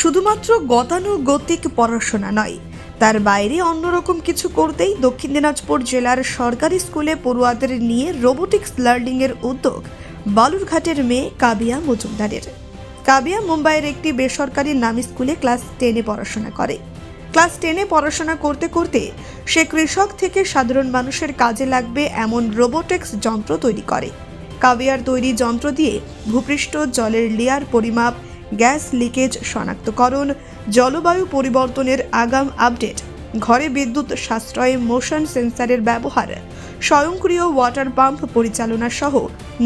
শুধুমাত্র গতানুগতিক পড়াশোনা নয়। তার বাইরে অন্যরকম কিছু করতেই দক্ষিণ দিনাজপুর জেলার সরকারি স্কুলে পড়ুয়াদের নিয়ে রোবোটিক্স লার্নিংয়ের উদ্যোগ বালুরঘাটের মেয়ে কাবিয়া মজুমদারের। কাবিয়া মুম্বাইয়ের একটি বেসরকারি নামী স্কুলে ক্লাস টেনে পড়াশোনা করে। ক্লাস টেনে পড়াশোনা করতে করতে সে কৃষক থেকে সাধারণ মানুষের কাজে লাগবে এমন রোবোটিক্স যন্ত্র তৈরি করে। কাবিয়ার তৈরি যন্ত্র দিয়ে ভূপৃষ্ঠ জলের লেয়ার পরিমাপ গ্যাস লিকেজ শনাক্তকরণ, জলবায়ু পরিবর্তনের আগাম আপডেট, ঘরে বিদ্যুৎ সাশ্রয়ে মোশন সেন্সারের ব্যবহার, স্বয়ংক্রিয় ওয়াটার পাম্প পরিচালনা সহ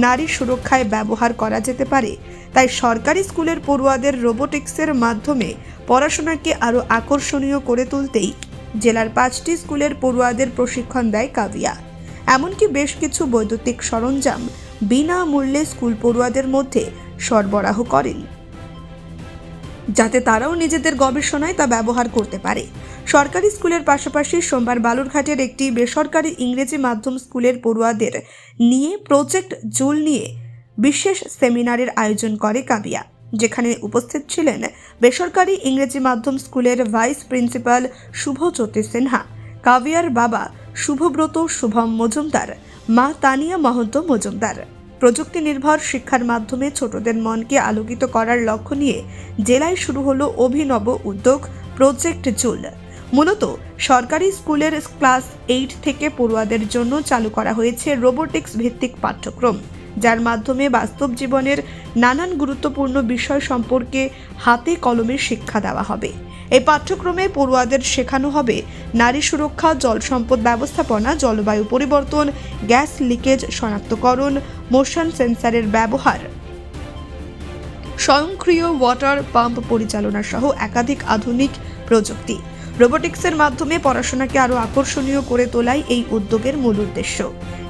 নারী সুরক্ষায় ব্যবহার করা যেতে পারে। তাই সরকারি স্কুলের পড়ুয়াদের রোবোটিক্সের মাধ্যমে পড়াশোনাকে আরও আকর্ষণীয় করে তুলতেই জেলার পাঁচটি স্কুলের পড়ুয়াদের প্রশিক্ষণ দেয় কাবিয়া এমনকি বেশ কিছু বৈদ্যুতিক সরঞ্জাম বিনামূল্যে স্কুল পড়ুয়াদের মধ্যে সরবরাহ করেন। যাতে তারাও নিজেদের গবেষণায় তা ব্যবহার করতে পারে। সরকারি স্কুলের পাশাপাশি সোমবার বালুরঘাটের একটি বেসরকারি ইংরেজি মাধ্যম স্কুলের পড়ুয়াদের নিয়ে প্রজেক্ট জুল নিয়ে বিশেষ সেমিনারের আয়োজন করে কাবিয়া, যেখানে উপস্থিত ছিলেন বেসরকারি ইংরেজি মাধ্যম স্কুলের ভাইস প্রিন্সিপাল শুভজ্যোতি সিনহা, কাবিয়ার বাবা শুভব্রত শুভম মজুমদার, মা তানিয়া মহন্ত মজুমদার। প্রযুক্তি নির্ভর শিক্ষার মাধ্যমে ছোটদের মনকে আলোকিত করার লক্ষ্য নিয়ে জেলায় শুরু হলো অভিনব উদ্যোগ প্রজেক্ট জুল মূলত সরকারি স্কুলের ক্লাস এইট থেকে পড়ুয়াদের জন্য চালু করা হয়েছে রোবোটিক্স ভিত্তিক পাঠ্যক্রম, যার মাধ্যমে বাস্তব জীবনের নানান গুরুত্বপূর্ণ বিষয় সম্পর্কে হাতে কলমে শিক্ষা দেওয়া হবে। এই পাঠ্যক্রমে পড়ুয়াদের শেখানো হবে নারী সুরক্ষা, জল সম্পদ ব্যবস্থাপনা, জলবায়ু পরিবর্তন, গ্যাস লিকেজ, শনাক্তকরণ মোশন সেন্সারের ব্যবহার। স্বয়ংক্রিয় ওয়াটার পাম্প পরিচালনা সহ একাধিক আধুনিক প্রযুক্তি। রোবোটিক্সের মাধ্যমে পড়াশোনাকে আরও আকর্ষণীয় করে তোলাই এই উদ্যোগের মূল উদ্দেশ্য।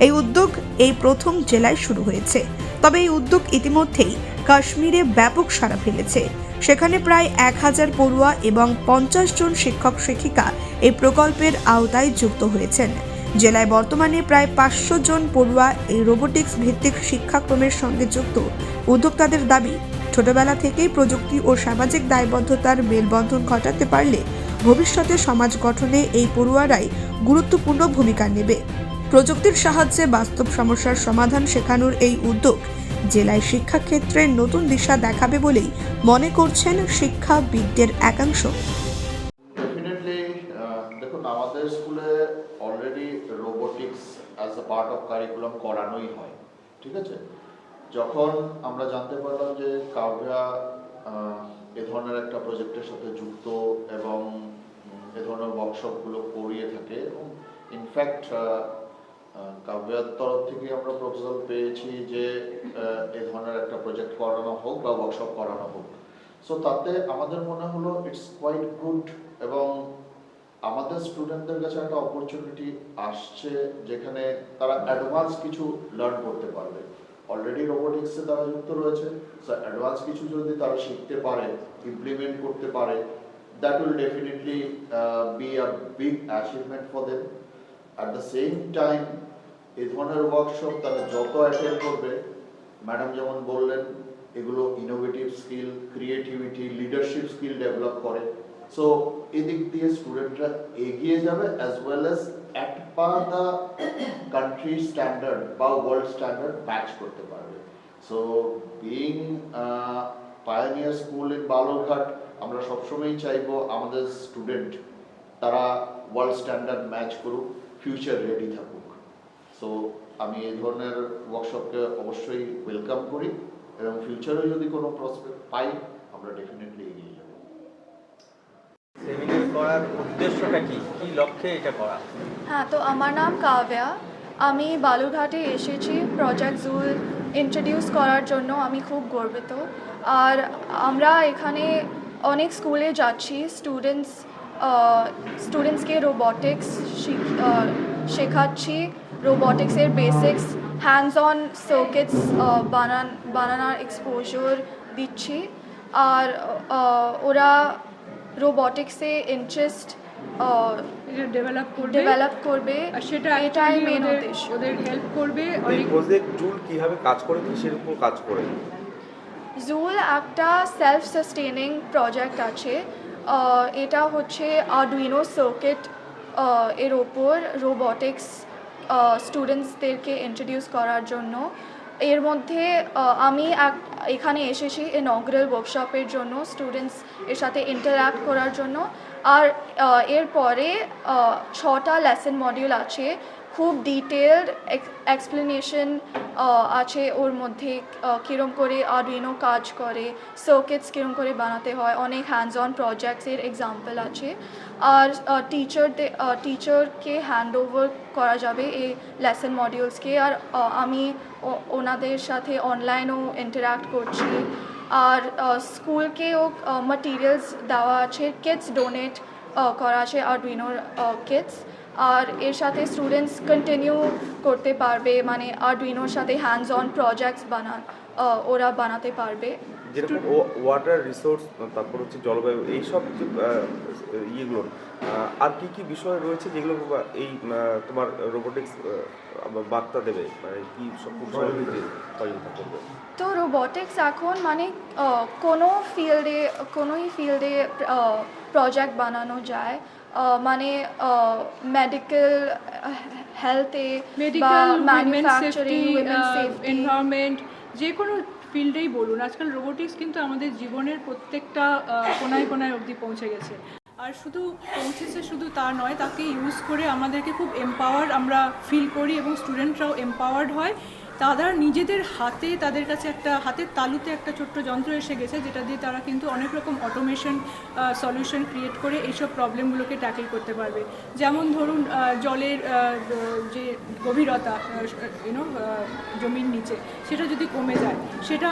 এই উদ্যোগ এই প্রথম জেলায় শুরু হয়েছে। তবে এই উদ্যোগ ইতিমধ্যেই কাশ্মীরে ব্যাপক সাড়া ফেলেছে। সেখানে প্রায় এক হাজার পড়ুয়া এবং পঞ্চাশ জন শিক্ষক শিক্ষিকা এই প্রকল্পের আওতায় যুক্ত হয়েছেন। জেলায় বর্তমানে প্রায় পাঁচশো জন পড়ুয়া এই রোবোটিক্স ভিত্তিক শিক্ষাক্রমের সঙ্গে যুক্ত। উদ্যোক্তাদের দাবি, ছোটবেলা থেকেই প্রযুক্তি ও সামাজিক দায়বদ্ধতার মেলবন্ধন ঘটাতে পারলে ভবিষ্যতে সমাজ গঠনে এই পড়ুয়ারাই গুরুত্বপূর্ণ ভূমিকা নেবে। প্রযুক্তির সাহায্যে বাস্তব সমস্যার সমাধান শেখানোর এই উদ্যোগ জেলায় শিক্ষাক্ষেত্রে নতুন দিশা দেখাবে বলেই মনে করছেন শিক্ষাবিদদের একাংশ। Robotics as a part of curriculum করানোই হয়, ঠিক আছে? যখন আমরা জানতে পারলাম যে কাভ্যা এ ধরনের একটা প্রজেক্টের সাথে যুক্ত এবং এ ধরনের ওয়ার্কশপগুলো করিয়ে থাকে এবং ইনফ্যাক্ট কাভ্যার তরফ থেকে আমরা প্রপোজাল পেয়েছি যে এ ধরনের একটা প্রজেক্ট করানো হোক বা ওয়ার্কশপ করানো হোক। সো তাতে আমাদের মনে হলো ইটস কোয়াইট গুড এবং আমাদের স্টুডেন্টদের কাছে একটা অপরচুনিটি আসছে যেখানে তারা অ্যাডভান্স কিছু লার্ন করতে পারবে। অলরেডি রোবোটিক্সে তারা যুক্ত রয়েছে সো অ্যাডভান্স কিছু যদি তারা শিখতে পারে ইমপ্লিমেন্ট করতে পারে that will definitely be a big achievement for them at the same time এই ধরনের ওয়ার্কশপ তারা যত অ্যাটেন্ড করবে ম্যাডাম যেমন বললেন, এগুলো innovative skill creativity leadership skill develop করে। সো এদিক দিয়ে স্টুডেন্টরা এগিয়ে যাবে as well as at par the country standard বা ওয়ার্ল্ড স্ট্যান্ডার্ড ম্যাচ করতে পারবে। So being pioneer school in Balurghat আমরা সবসময়ই চাইব আমাদের স্টুডেন্ট তারা ওয়ার্ল্ড স্ট্যান্ডার্ড ম্যাচ করুক ফিউচার রেডি থাকুক। সো আমি এই ধরনের ওয়ার্কশপকে অবশ্যই ওয়েলকাম করি এবং ফিউচারে যদি কোনো প্রসপেক্ট পাই, আমরা ডেফিনেটলি করার উদ্দেশ্যটা কি? কি লক্ষ্যে এটা করা? হ্যাঁ তো আমার নাম কাব্যা। আমি বালুরঘাটে এসেছি প্রজেক্ট জুল ইন্ট্রোডিউস করার জন্য, আমি খুব গর্বিত। আর আমরা এখানে অনেক স্কুলে যাচ্ছি স্টুডেন্টস স্টুডেন্টসকে রোবটিক্স শেখাচ্ছি। রোবটিক্সের বেসিক্স হ্যান্ডস অন সার্কিটস বানান, বানানোর এক্সপোজার দিচ্ছি। আর ওরা রোবটিক্সে ইন্টারেস্ট ডেভেলপ করবে। ডেভেলপ করবে। আর সেটা এটাই মেন ওদের- উদ্দেশ্য। ওদের হেল্প করবে। এই অনেক প্রজেক্ট জুল কীভাবে কাজ করে কিসের উপর কাজ করে? জুল একটা সেলফ সাস্টেনিং প্রজেক্ট আছে এটা হচ্ছে আরডুইনো সার্কিট এর ওপর রোবটিক্স স্টুডেন্টসদেরকে ইন্ট্রোডিউস করার জন্য। এর মধ্যে আমি এখানে এসেছি ইনগ্রাল ওয়ার্কশপের জন্য স্টুডেন্টস এর সাথে ইন্টারঅ্যাক্ট করার জন্য। আর এরপরে ছটা লেসন মডিউল আছে। খুব ডিটেলড এক্সপ্লেনেশন আছে ওর মধ্যে কিরম করে আরডুইনো কাজ করে সার্কিটস কিরম করে বানাতে হয়, অনেক হ্যান্ডস অন প্রজেক্টসের এক্সাম্পল আছে। আর টিচারদের টিচারকে হ্যান্ড ওভার করা যাবে এই লেসন মডিউলসকে আর আমি ওনাদের সাথে অনলাইনও ইন্টারাক্ট করছি। আর স্কুলকেও মাটিরিয়ালস দেওয়া আছে কিটস ডোনেট করা আছে আরডুইনোর কিটস আর এর সাথে স্টুডেন্টস কন্টিনিউ করতে পারবে মানে আরডুইনোর সাথে হ্যান্ডস অন প্রজেক্টস বানা ওরা বানাতে পারবে। যেরকম ওয়াটার রিসোর্স তারপর হচ্ছে জলবায়ু এইসব যে ইয়েগুলো আর কি কি বিষয় রয়েছে যেগুলো এই তোমার রোবোটিক্স বার্তা দেবে? মানে কি সব সহযোগিতা সহযোগিতা করবে? তো রোবটিক্স এখন মানে কোনো ফিল্ডে কোনোই ফিল্ডে প্রজেক্ট বানানো যায় মানে মেডিকেল হেলথে মেডিকেল ম্যানুফ্যাকচারিং এনভায়রনমেন্ট যে কোনো ফিল্ডেই বলুন আজকাল রোবোটিক্স কিন্তু আমাদের জীবনের প্রত্যেকটা কোনায় কোনায় অবধি পৌঁছে গেছে। আর শুধু পৌঁছেছে শুধু তা নয় তাকে ইউজ করে আমাদেরকে খুব এম্পাওয়ার্ড আমরা ফিল করি এবং স্টুডেন্টরাও এম্পাওয়ার্ড হয়। তারা নিজেদের হাতে, তাদের কাছে একটা, হাতের তালুতে একটা ছোট্ট যন্ত্র এসে গেছে, যেটা দিয়ে তারা কিন্তু অনেক রকম অটোমেশন সলিউশন ক্রিয়েট করে এইসব প্রবলেমগুলোকে ট্যাকেল করতে পারবে। যেমন ধরুন জলের যে গভীরতা ইউনো জমির নিচে, সেটা যদি কমে যায়, সেটা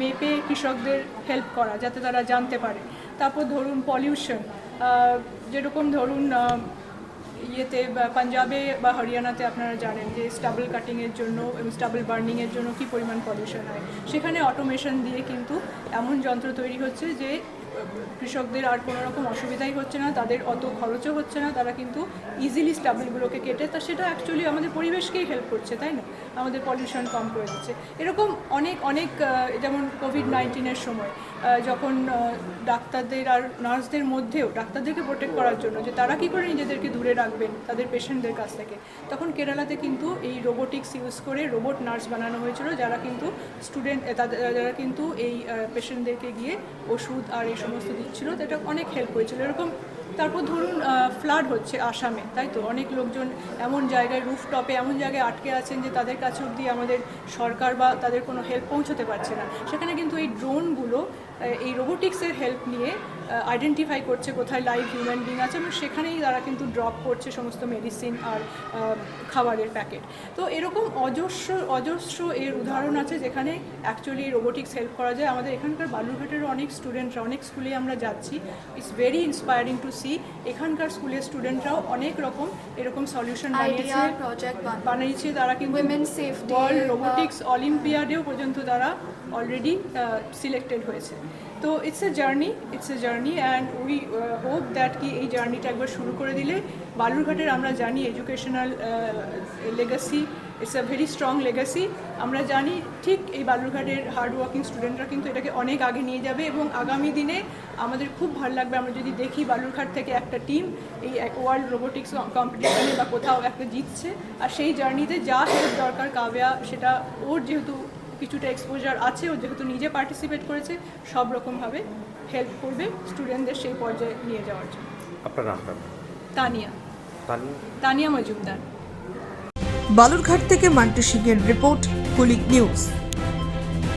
মেপে কৃষকদের হেল্প করা, যাতে তারা জানতে পারে। তারপর ধরুন পলিউশন যেরকম ধরুন ইয়েতে পাঞ্জাবে বা হরিয়ানাতে আপনারা জানেন যে স্টাবল কাটিংয়ের জন্য এবং স্টাবল বার্নিংয়ের জন্য কি পরিমাণ পলিউশন হয়। সেখানে অটোমেশন দিয়ে কিন্তু এমন যন্ত্র তৈরি হচ্ছে যে কৃষকদের আর কোনো রকম অসুবিধাই হচ্ছে না, তাদের অত খরচও হচ্ছে না, তারা কিন্তু ইজিলি স্টাবলগুলোকে কেটে, তা সেটা অ্যাকচুয়ালি আমাদের পরিবেশকেই হেল্প করছে, তাই না? আমাদের পলিউশন কম করে দিচ্ছে। এরকম অনেক অনেক যেমন কোভিড নাইন্টিনের সময় যখন ডাক্তারদের আর নার্সদের মধ্যেও ডাক্তারদেরকে প্রোটেক্ট করার জন্য যে তারা কী করে নিজেদেরকে দূরে রাখবেন তাদের পেশেন্টদের কাছ থেকে, তখন কেরালাতে কিন্তু এই রোবোটিক্স ইউজ করে রোবট নার্স বানানো হয়েছিল, যারা কিন্তু স্টুডেন্ট তাদের যারা কিন্তু এই পেশেন্টদেরকে গিয়ে ওষুধ আর এই সমস্ত দিচ্ছিল তো এটা অনেক হেল্প হয়েছিল। এরকম তারপর ধরুন ফ্লাড হচ্ছে আসামে, তাই তো? অনেক লোকজন এমন জায়গায় রুফটপে এমন জায়গায় আটকে আছেন যে তাদের কাছে অবধি আমাদের সরকার বা তাদের কোনো হেল্প পৌঁছতে পারছে না। সেখানে কিন্তু এই ড্রোনগুলো এই রোবোটিক্সের হেল্প নিয়ে আইডেন্টিফাই করছে কোথায় লাইভ হিউম্যান বিং আছে এবং সেখানেই তারা কিন্তু ড্রপ করছে সমস্ত মেডিসিন আর খাবারের প্যাকেট তো এরকম অজস্র অজস্র এর উদাহরণ আছে যেখানে অ্যাকচুয়ালি রোবোটিক্স হেল্প করা যায়। আমাদের এখানকার বালুরঘাটেরও অনেক স্টুডেন্টরা অনেক স্কুলে আমরা যাচ্ছি। ইটস ভেরি ইন্সপায়ারিং টু এখানকার স্কুলের স্টুডেন্টরাও অনেক রকম এরকম সলিউশন বানিয়েছে। বানিয়েছে তারা কিন্তু ওয়ার্ল্ড রোবোটিক্স অলিম্পিয়াডেও পর্যন্ত তারা অলরেডি সিলেক্টেড হয়েছে। তো it's a journey it's a journey and we hope that কি এই জার্নিটা একবার শুরু করে দিলে বালুরঘাটের আমরা জানি educational legacy it's a very strong legacy আমরা জানি ঠিক এই বালুরঘাটের হার্ড ওয়ার্কিং স্টুডেন্টরা কিন্তু এটাকে অনেক আগে নিয়ে যাবে এবং আগামী দিনে আমাদের খুব ভালো লাগবে। আমরা যদি দেখি বালুরঘাট থেকে একটা টিম এই ওয়ার্ল্ড রোবোটিক্স কম্পিটিশনে বা কোথাও একটা জিতছে আর সেই জার্নিতে যা হেল্প দরকার কাব্যা সেটা ওর যেহেতু কিছুটা এক্সপোজার আছে ও যেহেতু নিজে পার্টিসিপেট করেছে সব রকমভাবে হেল্প করবে স্টুডেন্টদের সেই পর্যায়ে নিয়ে যাওয়ার জন্য। আপনার নামটা? তানিয়া? তানিয়া মজুমদার। বালুরঘাট থেকে মান্টু সিংয়ের রিপোর্ট কুলিক নিউজ।